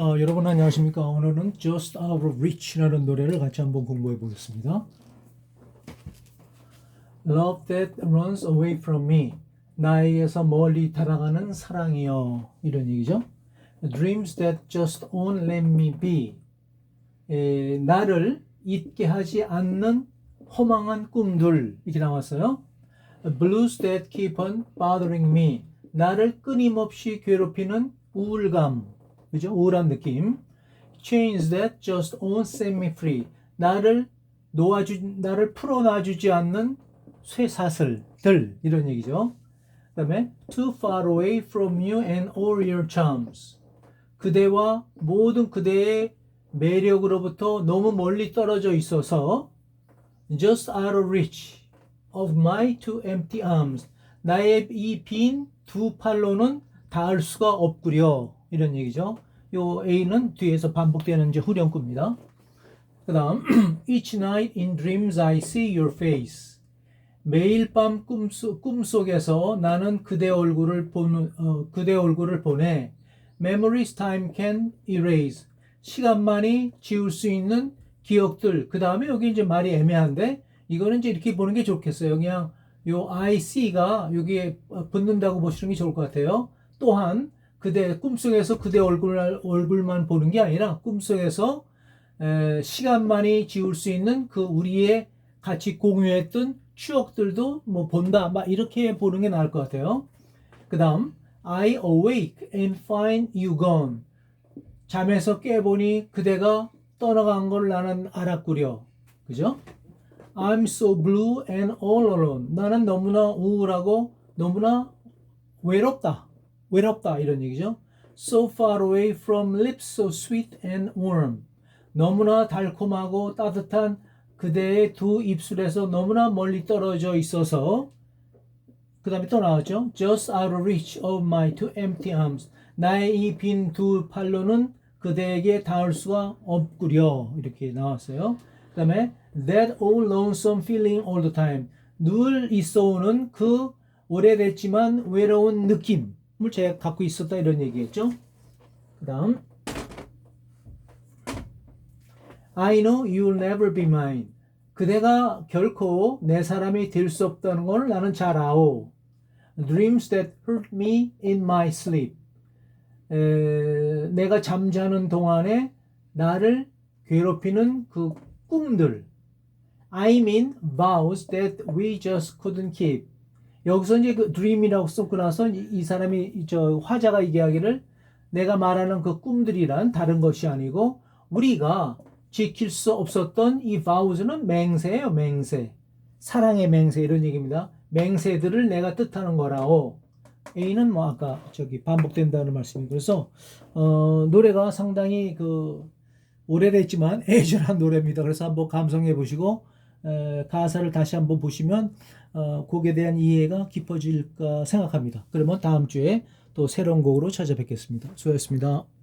어, 여러분 안녕하십니까? 오늘은 Just Out of Reach라는 노래를 같이 한번 공부해 보겠습니다. Love that runs away from me. 나에게서 멀리 달아가는 사랑이여. 이런 얘기죠. Dreams that just won't let me be. 에, 나를 잊게 하지 않는 허망한 꿈들. 이렇게 나왔어요. Blues that keep on bothering me. 나를 끊임없이 괴롭히는 우울감. 그죠? 우울한 느낌. Chains that just won't set me free. 나를 놓아주, 나를 풀어놔주지 않는 쇠사슬들. 이런 얘기죠. 그 다음에 Too far away from you and all your charms. 그대와 모든 그대의 매력으로부터 너무 멀리 떨어져 있어서 just out of reach of my two empty arms. 나의 이 빈 두 팔로는 닿을 수가 없구려. 이런 얘기죠. 요 A는 뒤에서 반복되는 이제 후렴구입니다. 그 다음, Each night in dreams I see your face. 매일 밤 꿈속, 꿈속에서 나는 그대 얼굴을 보는, 어, 그대 얼굴을 보내. Memories time can erase. 시간만이 지울 수 있는 기억들. 그 다음에 여기 이제 말이 애매한데, 이거는 이제 이렇게 보는 게 좋겠어요. 그냥 요 IC가 여기에 붙는다고 보시는 게 좋을 것 같아요. 또한 그대 꿈속에서 그대 얼굴 얼굴만 보는 게 아니라 꿈속에서 에, 시간만이 지울 수 있는 그 우리의 같이 공유했던 추억들도 뭐 본다. 막 이렇게 보는 게 나을 것 같아요. 그다음 I awake and find you gone. 잠에서 깨보니 그대가 떠나간 걸 나는 알았구려. 그죠? I'm so blue and all alone. 나는 너무나 우울하고 너무나 외롭다. 외롭다 이런 얘기죠. So far away from lips so sweet and warm. 너무나 달콤하고 따뜻한 그대의 두 입술에서 너무나 멀리 떨어져 있어서 그 다음에 또 나왔죠. Just out of reach of my two empty arms. 나의 이 빈 두 팔로는 그대에게 닿을 수가 없구려. 이렇게 나왔어요. 그 다음에 That old lonesome feeling all the time. 늘 있어오는 그 오래됐지만 외로운 느낌 을 제가 갖고 있었다 이런 얘기겠죠. 그 다음 I know you'll never be mine. 그대가 결코 내 사람이 될 수 없다는 걸 나는 잘 아오. Dreams that hurt me in my sleep. 에, 내가 잠자는 동안에 나를 괴롭히는 그 꿈들. I mean vows that we just couldn't keep. 여기서 이제 그 dream이라고 쓰고 나서 이, 이 사람이 저 화자가 얘기하기를 내가 말하는 그 꿈들이란 다른 것이 아니고 우리가 지킬 수 없었던 이 vows는 맹세예요, 맹세. 사랑의 맹세 이런 얘기입니다. 맹세들을 내가 뜻하는 거라고. A는 뭐 아까 저기 반복된다는 말씀이 그래서 어, 노래가 상당히 그 오래됐지만 애절한 노래입니다. 그래서 한번 감상해 보시고 에, 가사를 다시 한번 보시면 어, 곡에 대한 이해가 깊어질까 생각합니다. 그러면 다음 주에 또 새로운 곡으로 찾아뵙겠습니다. 수고하셨습니다.